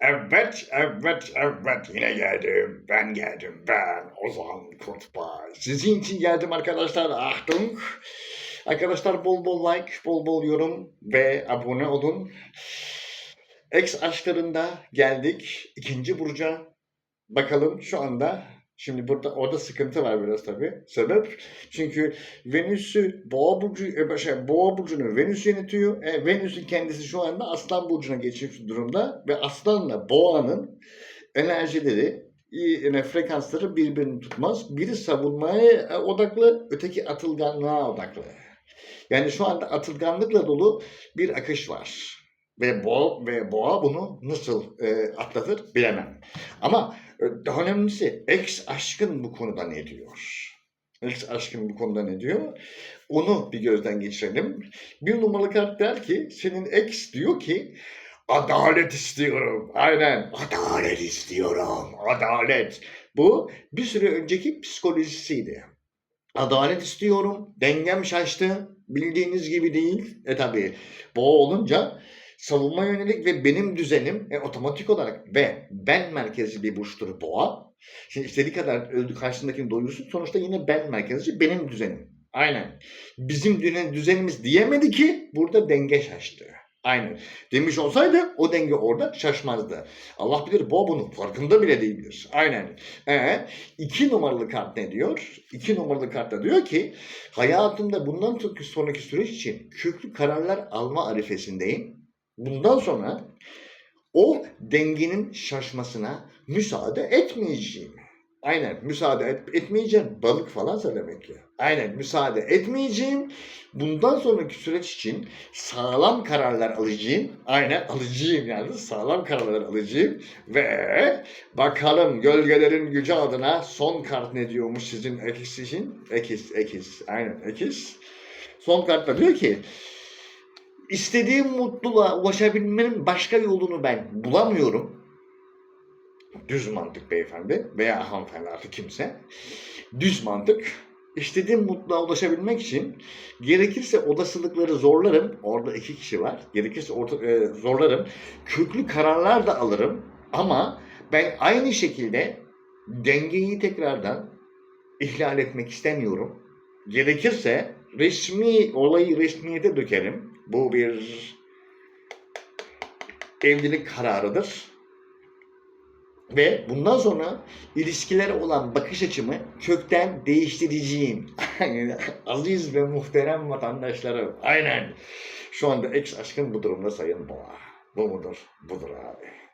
Evet, evet, evet. Yine geldim. Ben geldim. Ben Ozan Kurtbay. Sizin için geldim arkadaşlar. Achtung. Arkadaşlar bol bol like, bol bol yorum ve abone olun. X aşklarında geldik. ikinci burca. Bakalım şu anda Şimdi burada orada sıkıntı var biraz tabii. Sebep çünkü Venüs'ü Boğa burcu şey, Boğa burcunu Venüs yönetiyor. E, Venüs'ün kendisi şu anda Aslan burcuna geçmiş durumda ve Aslan'la Boğa'nın enerjileri yani frekansları birbirini tutmaz. Biri savunmaya e, odaklı, öteki atılganlığa odaklı. Yani şu anda atılganlıkla dolu bir akış var. Ve boğa, ve boğa bunu nasıl e, atlatır bilemem. Ama e, daha önemlisi ex aşkın bu konuda ne diyor? Ex aşkın bu konuda ne diyor? Onu bir gözden geçirelim. Bir numaralı kart der ki senin ex diyor ki adalet istiyorum. Aynen adalet istiyorum. Adalet. Bu bir süre önceki psikolojisiydi. Adalet istiyorum. Dengem şaştı. Bildiğiniz gibi değil. E tabi boğa olunca savunma yönelik ve benim düzenim e, otomatik olarak ve ben merkezli bir burçtur boğa. Şimdi istediği kadar öldü karşısındakini doyursun sonuçta yine ben merkezli benim düzenim. Aynen. Bizim düzen, düzenimiz diyemedi ki burada denge şaştı. Aynen. Demiş olsaydı o denge orada şaşmazdı. Allah bilir boğa bunun farkında bile değildir. Aynen. Ee, iki numaralı kart ne diyor? İki numaralı kartta diyor ki hayatımda bundan sonraki süreç için köklü kararlar alma arifesindeyim. Bundan sonra o dengenin şaşmasına müsaade etmeyeceğim. Aynen müsaade et, etmeyeceğim. Balık falansa demek ki. Aynen müsaade etmeyeceğim. Bundan sonraki süreç için sağlam kararlar alacağım. Aynen alacağım yani sağlam kararlar alacağım. Ve bakalım gölgelerin gücü adına son kart ne diyormuş sizin ekis için? Ekis, ekis. Aynen ekis. Son kartta diyor ki istediğim mutluluğa ulaşabilmenin başka yolunu ben bulamıyorum. Düz mantık beyefendi veya hanımefendi artık kimse. Düz mantık. İstediğim mutluluğa ulaşabilmek için gerekirse olasılıkları zorlarım. Orada iki kişi var. Gerekirse orta, e, zorlarım. Köklü kararlar da alırım. Ama ben aynı şekilde dengeyi tekrardan ihlal etmek istemiyorum. Gerekirse resmi olayı resmiyete dökerim. Bu bir evlilik kararıdır. Ve bundan sonra ilişkilere olan bakış açımı kökten değiştireceğim. Aziz ve muhterem vatandaşlarım. Aynen. Şu anda ex aşkın bu durumda sayın boğa. Bu mudur? Budur abi.